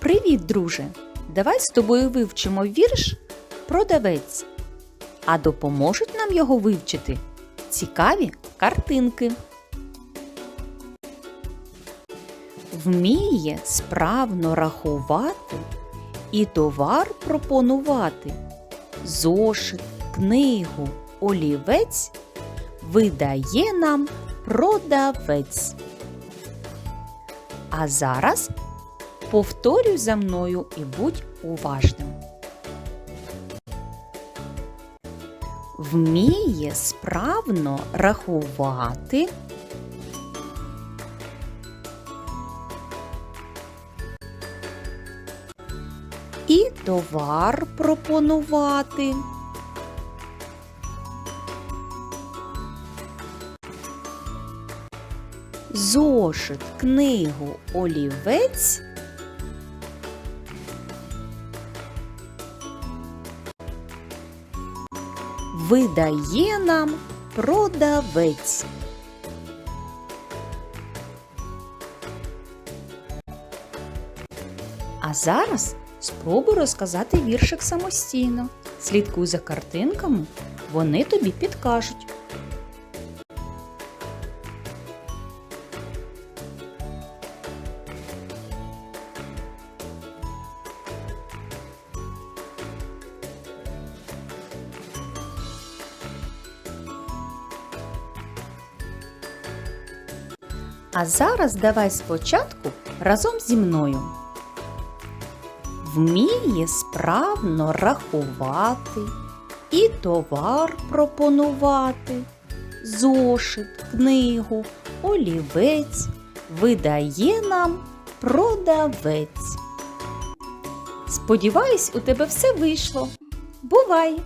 Привіт, друже! Давай з тобою вивчимо вірш Продавець. А допоможуть нам його вивчити цікаві картинки. Вміє справно рахувати і товар пропонувати. Зошит, книгу, олівець видає нам продавець. А зараз повторюй за мною і будь уважним. Вміє справно рахувати. І товар пропонувати. Зошит, книгу, олівець видає нам продавець. А зараз спробуй розказати віршик самостійно. Слідкуй за картинками, вони тобі підкажуть. А зараз давай спочатку разом зі мною. Вміє справно рахувати і товар пропонувати, зошит, книгу, олівець видає нам продавець. Сподіваюсь, у тебе все вийшло. Бувай!